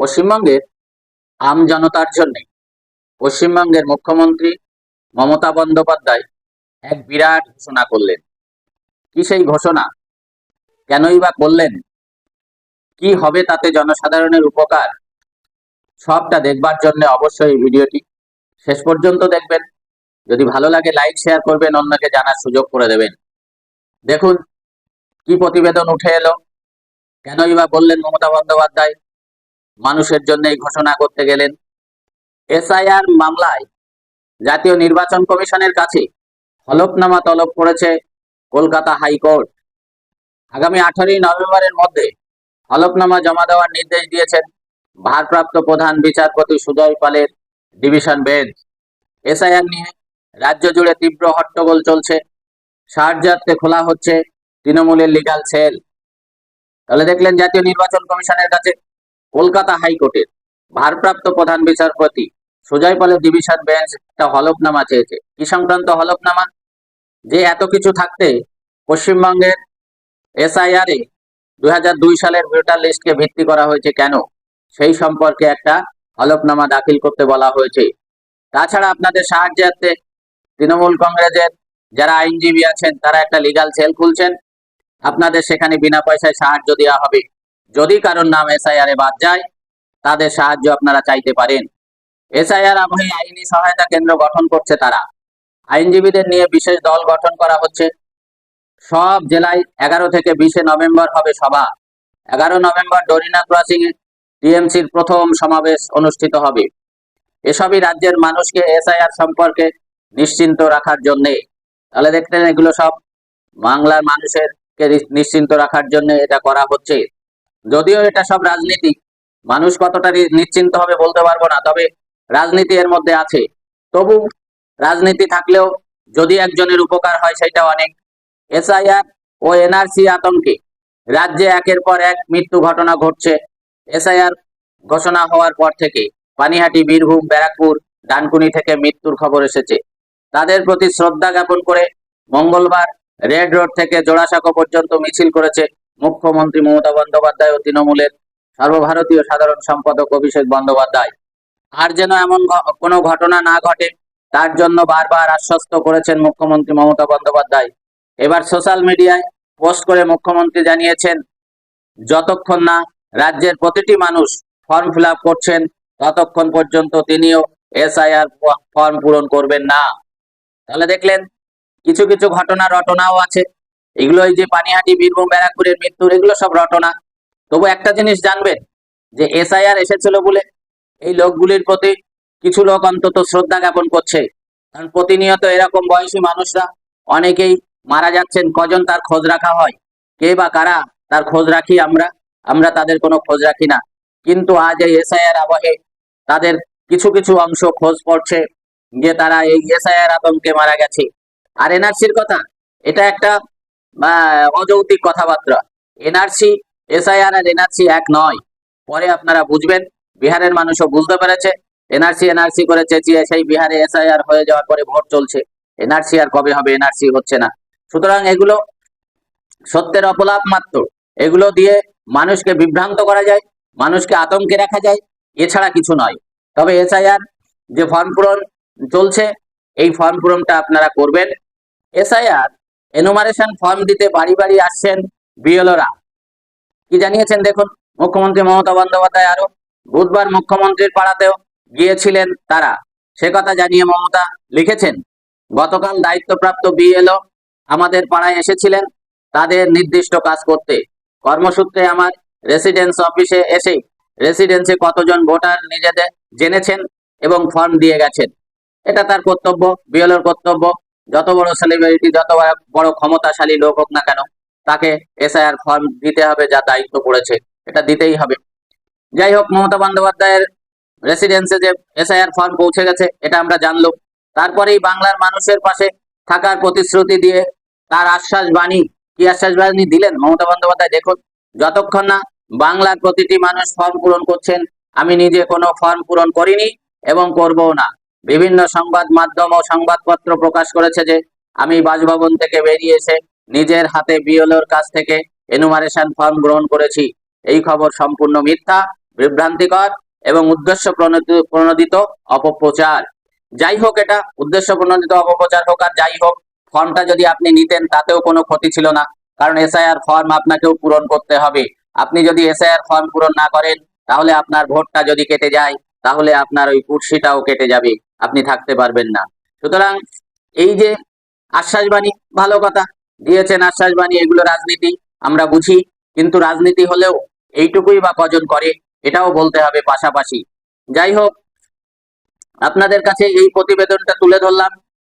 পশ্চিমবঙ্গের আম জনতার জন্য পশ্চিমবঙ্গের মুখ্যমন্ত্রী মমতা বন্দ্যোপাধ্যায় এক বিরাট ঘোষণা করলেন। কি সেই ঘোষণা? কেনই বা করলেন? কি হবে তাতে জনসাধারণের উপকার? সবটা দেখবার জন্য অবশ্যই ভিডিওটি শেষ পর্যন্ত দেখবেন। যদি ভালো লাগে লাইক, শেয়ার করবেন, অন্যকে জানার সুযোগ করে দেবেন। দেখুন, কি প্রতিবেদন উঠে এলো। কেনই বা বললেন মমতা বন্দ্যোপাধ্যায়? মানুষের জন্য এই ঘোষণা করতে গেলেন। এসআইআর মামলায় জাতীয় নির্বাচন কমিশনের কাছে হলফনামা তলব করেছে কলকাতা হাইকোর্ট। আগামী আঠারোই নভেম্বরের মধ্যে হলফনামা জমা দেওয়ার নির্দেশ দিয়েছেন ভারপ্রাপ্ত প্রধান বিচারপতি সুজয় পালের ডিভিশন বেঞ্চ। এসআইআর নিয়ে রাজ্য জুড়ে তীব্র হট্টগোল চলছে। সাহায্যার্থে খোলা হচ্ছে তৃণমূলের লিগাল সেল তাহলে দেখলেন জাতীয় নির্বাচন কমিশনের কাছে কলকাতা হাইকোর্টের ভারপ্রাপ্ত প্রধান বিচারপতি সুজয় পালের ডিভিশন বেঞ্চ একটা হলফনামা চেয়েছে। কি সংক্রান্ত হলফনামা? যে এত কিছু থাকতে পশ্চিমবঙ্গের এসআইআর দুই সালের ভোটার লিস্টকে ভিত্তি করা হয়েছে কেন? সেই সম্পর্কে একটা হলফনামা দাখিল করতে বলা হয়েছে। তাছাড়া আপনাদের সাহায্যার্থে তৃণমূল কংগ্রেসের যারা আইনজীবী আছেন, তারা একটা লিগাল সেল খুলছেন। আপনাদের সেখানে বিনা পয়সায় সাহায্য দেওয়া হবে। যদি কারোর নাম এসআইআর এ বাদ যায়, তাদের সাহায্য আপনারা চাইতে পারেন। এসআইআর আবহে আইনি সহায়তা কেন্দ্র গঠন করছে তারা। আইনজীবীদের নিয়ে বিশেষ দল গঠন করা হচ্ছে। সব জেলায় এগারো থেকে বিশে নভেম্বর হবে সভা। এগারো নভেম্বর ডরিনা ক্রসিং টিএমসির প্রথম সমাবেশ অনুষ্ঠিত হবে। এসবই রাজ্যের মানুষকে এসআইআর সম্পর্কে নিশ্চিন্ত রাখার জন্যে। তাহলে দেখলেন এগুলো সব বাংলার মানুষের নিশ্চিন্ত রাখার জন্য এটা করা হচ্ছে। যদিও এটা সব রাজনীতি, মানুষ কতটা নিশ্চিন্ত হবে বলতে পারব না, তবে রাজনীতি এর মধ্যে আছে। তবু রাজনীতি থাকলেও যদি একজনের উপকার হয় সেটা অনেক। এসআইআর ও এনআরসি আতঙ্কে। রাজ্যে একের পর এক মৃত্যু ঘটনা ঘটছে। এসআইআর ঘোষণা হওয়ার পর থেকে পানিহাটি, বীরভূম, ব্যারাকপুর, ডানকুনি থেকে মৃত্যুর খবর এসেছে। তাদের প্রতি শ্রদ্ধা জ্ঞাপন করে মঙ্গলবার রেড রোড থেকে জোড়াসাঁকো পর্যন্ত মিছিল করেছে মুখ্যমন্ত্রী মমতা বন্দ্যোপাধ্যায় ও তৃণমূলের সর্বভারতীয় সাধারণ সম্পাদক অভিষেক বন্দ্যোপাধ্যায়। আর যেন এমন কোনো ঘটনা না ঘটে, তার জন্য বারবার আশ্বস্ত করেছেন মুখ্যমন্ত্রী মমতা বন্দ্যোপাধ্যায়। এবার সোশ্যাল মিডিয়ায় পোস্ট করে মুখ্যমন্ত্রী জানিয়েছেন, যতক্ষণ না রাজ্যের প্রতিটি মানুষ ফর্ম ফিল করছেন, ততক্ষণ পর্যন্ত তিনিও এসআইআর ফর্ম পূরণ করবেন না। তাহলে দেখলেন, কিছু কিছু ঘটনা রটনাও আছে। এগুলো এই যে পানিহাটি, বীরভূম, ব্যারাকপুরের মৃত্যুর, এগুলো সব রটনা। তবু একটা জিনিস জানবেন, যে এসআইআর এসেছিল বলে এই লোকগুলির প্রতি কিছু লোক অন্তত শ্রদ্ধা জ্ঞাপন করছে। কারণ প্রতিনিয়ত এরকম বয়সী মানুষরা অনেকেই মারা যাচ্ছেন, কজন তার খোঁজ রাখা হয়, কে বা কারা তার খোঁজ রাখি আমরা আমরা তাদের কোনো খোঁজ রাখি না। কিন্তু আজ এই এসআইআর আবহে তাদের কিছু কিছু অংশ খোঁজ পড়ছে যে তারা এই এসআইআর আতঙ্কে মারা গেছে। আর এনআরসির কথা, এটা একটা অযৌক্তিক কথাবার্তা। এনআরসি এসআইআর আর এনআরসি এক নয়। পরে আপনারা বুঝবেন, বিহারের মানুষও বুঝতে পেরেছে। এনআরসি এনআরসি করে চেঁচিয়ে সেই বিহারে এসআইআর হয়ে যাওয়ার পরে ভোট চলছে। এনআরসি আর কবে হবে এনআরসি হচ্ছে না। সুতরাং এগুলো সত্যের অপলাপ মাত্র। এগুলো দিয়ে মানুষকে বিভ্রান্ত করা যায়, মানুষকে আতঙ্কে রাখা যায়, এছাড়া কিছু নয়। তবে এসআইআর যে ফর্ম পূরণ চলছে, এই ফর্ম পূরণটা আপনারা করবেন। এসআইআর এনুমারেশন ফর্ম দিতে বাড়ি বাড়ি আসছেন বিএলওরা। কি জানিয়েছেন দেখুন, মুখ্যমন্ত্রী মমতা বন্দ্যোপাধ্যায় আরও। বুধবার মুখ্যমন্ত্রীর পাড়াতেও গিয়েছিলেন তারা। সে কথা জানিয়ে মমতা লিখেছেন, গতকাল দায়িত্বপ্রাপ্ত বিএলও আমাদের পাড়ায় এসেছিলেন তাদের নির্দিষ্ট কাজ করতে। কর্মসূত্রে আমার রেসিডেন্স অফিসে এসে রেসিডেন্সে কতজন ভোটার নিজেদের জেনেছেন এবং ফর্ম দিয়ে গেছেন। এটা তার কর্তব্য, বিএলওর কর্তব্য। যত বড় সেলিব্রিটি যত বড়- ক্ষমতাশালী লোক হোক না কেন, তাকে এসআইআর ফর্ম দিতে হবে যা দায়িত্ব পড়েছে। এটা দিতেই হবে। যাই হোক, মমতা বন্দ্যোপাধ্যায়ের রেসিডেন্সে যে এসআইআর ফর্ম পৌঁছে গেছে, এটা আমরা জানলাম। তারপরেই বাংলার মানুষের পাশে থাকার প্রতিশ্রুতি দিয়ে তার আশ্বাস বাণী। কি আশ্বাস বাণী দিলেন মমতা বন্দ্যোপাধ্যায়? দেখুন, যতক্ষণ না বাংলার প্রতিটি মানুষ ফর্ম পূরণ করছেন, আমি নিজে কোনো ফর্ম পূরণ করিনি এবং করবও না। বিভিন্ন সংবাদ মাধ্যম ও সংবাদপত্র প্রকাশ করেছে যে আমি বাসভবন থেকে বেরিয়ে এসে নিজের হাতে বিএলওর কাছ থেকে এনুমারেশন ফর্ম গ্রহণ করেছি। এই খবর সম্পূর্ণ মিথ্যা, বিভ্রান্তিকর এবং উদ্দেশ্য প্রণোদিত- অপপ্রচার। যাই হোক এটা উদ্দেশ্য প্রণোদিত অপপ্রচার হোক আর যাই হোক ফর্মটা যদি আপনি নিতেন তাতেও কোনো ক্ষতি ছিল না। কারণ এসআইআর ফর্ম আপনাকেও পূরণ করতে হবে। আপনি যদি এসআইআর ফর্ম পূরণ না করেন, তাহলে আপনার ভোটটা যদি কেটে যায়, তাহলে আপনার ওই কুর্সিটাও কেটে যাবে। আপনি থাকতে পারবেন না। সুতরাং এই যে আশ্বাসবাণী, ভালো কথা দিয়েছেন আশ্বাসবাণী, এগুলো রাজনীতি, আমরা বুঝি, কিন্তু রাজনীতি হলেও এইটুকুই বা কজন করে, এটাও বলতে হবে পাশাপাশি। যাই হোক, আপনাদের কাছে এই প্রতিবেদনটা তুলে ধরলাম।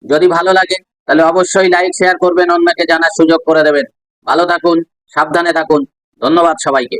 যদি ভালো লাগে, তাহলে অবশ্যই লাইক, শেয়ার করবেন, অন্যকে জানার সুযোগ করে দেবেন। ভালো থাকুন, সাবধানে থাকুন। ধন্যবাদ সবাইকে।